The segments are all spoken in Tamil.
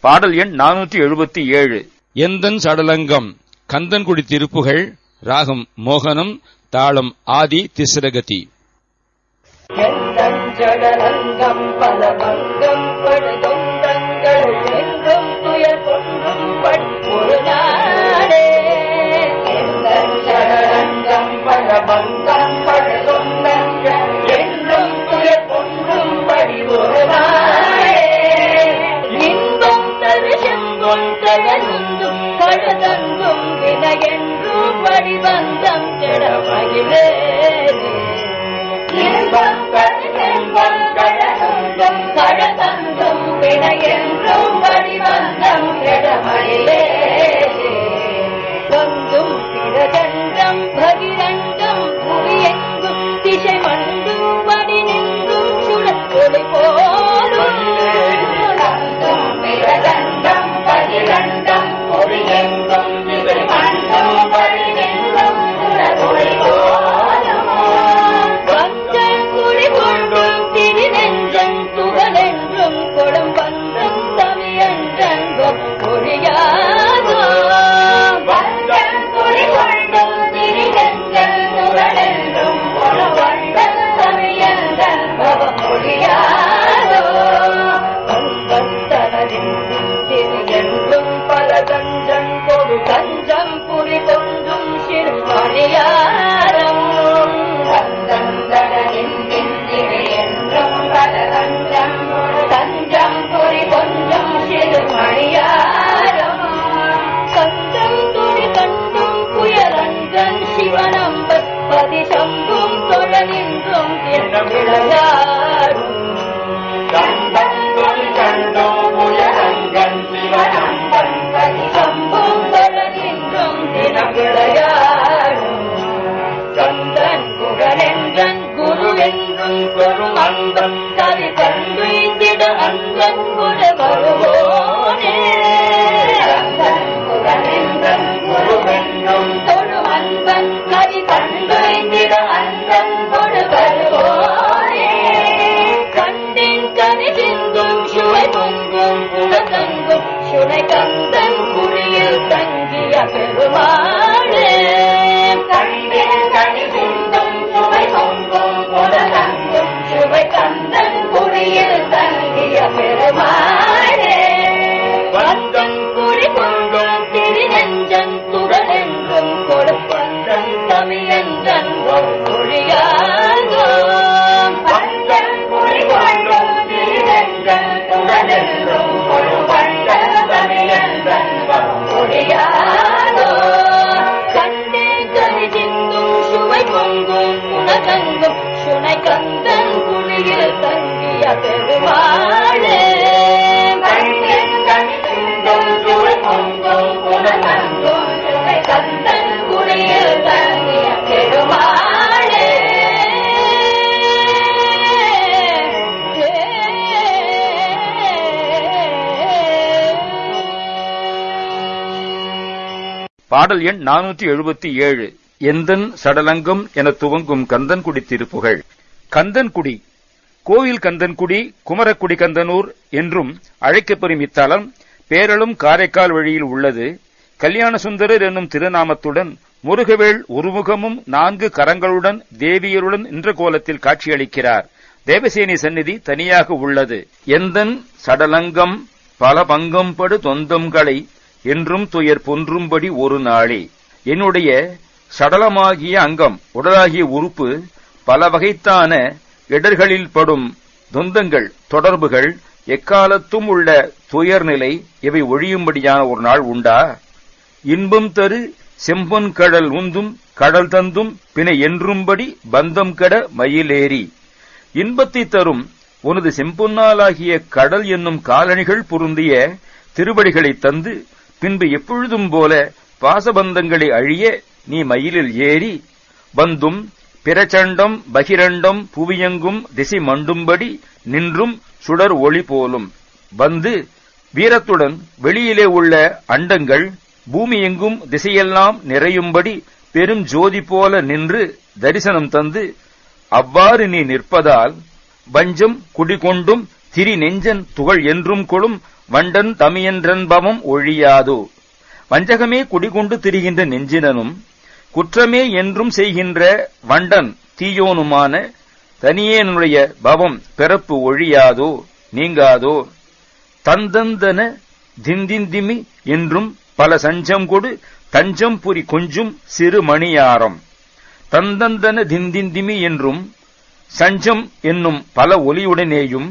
பாடல் எண் நானூற்றி எழுபத்தி ஏழு. எந்தன் சடலங்கம் கந்தன்குடி திருப்புகள் ராகம் மோகனம் தாளம் ஆதி திஸ்ரகதி எந்தஞ்சடலங்கம் பல பங்கம் கழுதந்தும் வினையென்றும் படிபந்தம் கிடமகிழே இன்பம் கருதென்பம் வடிவந்தம் கவி கண்டுய்ந்திட அன்பன் குல வருவோனே சுனை கந்தன் குழியில் தங்கிய பாடல் எண் நானூற்றி எழுபத்தி ஏழு. எந்தன் சடலங்கம் என துவங்கும் கந்தன்குடி திருப்புகழ். கந்தன்குடி. கோவில் கந்தன்குடி குமரக்குடி கந்தனூர் என்றும் அழைக்கப்பெறும் இத்தலம் பேரலும் காரைக்கால் வழியில் உள்ளது. கல்யாணசுந்தரர் என்னும் திருநாமத்துடன் முருகவேள் ஒருமுகமும் நான்கு கரங்களுடன் தேவியருடன் நின்ற கோலத்தில் காட்சியளிக்கிறார். தேவசேனி சந்நிதி தனியாக உள்ளது. எந்தன் சடலங்கம் பல பங்கம்படு தொந்தம்களை என்றும் துயர் பொன்றும்படி ஒரு நாளே. என்னுடைய சடலமாகிய அங்கம் உடலாகிய உறுப்பு பல வகைத்தான இடர்களில் படும் தொந்தங்கள் தொடர்புகள் எக்காலத்தும் உள்ள துயர்நிலை இவை ஒழியும்படியான ஒரு நாள் உண்டா? இன்பம் தரு செம்பொன் கடல் உந்தும் கடல் தந்தும் பின என்றும்படி பந்தம் கட மயிலேறி. இன்பத்தை தரும் உனது செம்பொன்னாலாகிய கடல் என்னும் காலணிகள் பொருந்திய திருவடிகளை தந்து பின்பு எப்பொழுதும் போல பாசபந்தங்களை அழிய நீ மயிலில் ஏறி வந்தும் பிரச்சண்டம் பகிரண்டம் புவியெங்கும் திசை மண்டும்படி நின்றும் சுடர் ஒளி போலும். வந்து வீரத்துடன் வெளியிலே உள்ள அண்டங்கள் பூமி எங்கும் திசையெல்லாம் நிறையும்படி பெரும் ஜோதி போல நின்று தரிசனம் தந்து அவ்வாறு நீ நிற்பதால் வஞ்சம் குடிகொண்டும் திரி நெஞ்சன் துகள் என்றும் கொளும் வண்டன் தமியன்றன்பவம் ஒழியாதோ. வஞ்சகமே குடிகொண்டு திரிகின்ற நெஞ்சினனும் குற்றமே என்றும் செய்கின்ற வண்டன் தீயோனுமான தனியேனுடைய பவம் பிறப்பு ஒழியாதோ நீங்காதோ தந்தந்தன திந்திந்திமி என்றும் பல சஞ்சம் கொடு தஞ்சம் புரி கொஞ்சும் சிறு மணியாரம். தந்தந்தன திந்திந்திமி என்றும் சஞ்சம் என்னும் பல ஒலியுடனேயும்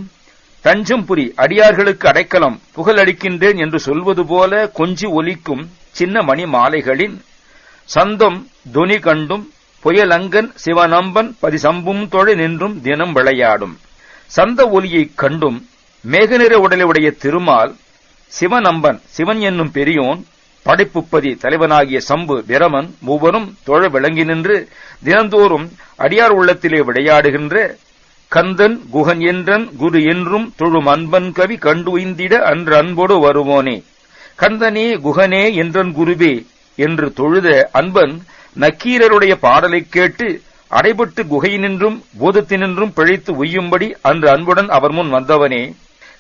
தஞ்சம்புரி அடியார்களுக்கு அடைக்கலம் புகழளிக்கின்றேன் என்று சொல்வது போல கொஞ்சி ஒலிக்கும் சின்ன மணி மாலைகளின் சந்தம் துனி கண்டும் புயலங்கன் சிவநம்பன் பதிசம்பும் தொழ நின்றும் தினம் விளையாடும். சந்த ஒலியைக் கண்டும் மேகநிற உடலுடைய திருமால் சிவநம்பன் சிவன் என்னும் பெரியோன் படைப்புப்பதி தலைவனாகிய சம்பு பிரமன் மூவரும் தொழ விளங்கி நின்று தினந்தோறும் அடியார் உள்ளத்திலே விளையாடுகின்ற கந்தன் குகன் என்றன் குரு என்றும் தொழும் அன்பன் கவி கண்டு உய்ந்திட அன்று அன்போடு வருவோனே. கந்தனே குகனே என்றன் குருவே என்று தொழுத அன்பன் நக்கீரருடைய பாடலைக் கேட்டு அடைபட்டு குகையினின்றும் பூதத்தினின்றும் பிழைத்து உய்யும்படி அன்று அன்புடன் அவர் முன் வந்தவனே.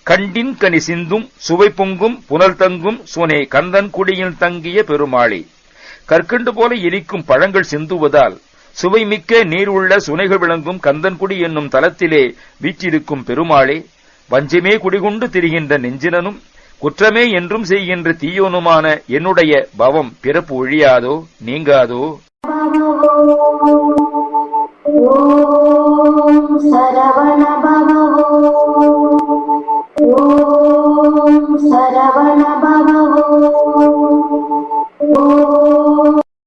கண்டின் கனி சிந்தும் சுவை பொங்கும் புனல் தங்கும் சுனே கந்தன் குடியில் தங்கிய பெருமாளே. கற்கண்டு போல எரிக்கும் பழங்கள் சிந்துவதால் சுவைமிக்க நீர் உள்ள சுனைகள் விளங்கும் கந்தன்குடி என்னும் தலத்திலே வீற்றிருக்கும் பெருமாளே வஞ்சமே குடிகொண்டு திரிகின்ற நெஞ்சினனும் குற்றமே என்றும் செய்கின்ற தீயோனுமான என்னுடைய பவம் பிறப்பு ஒழியாதோ நீங்காதோ?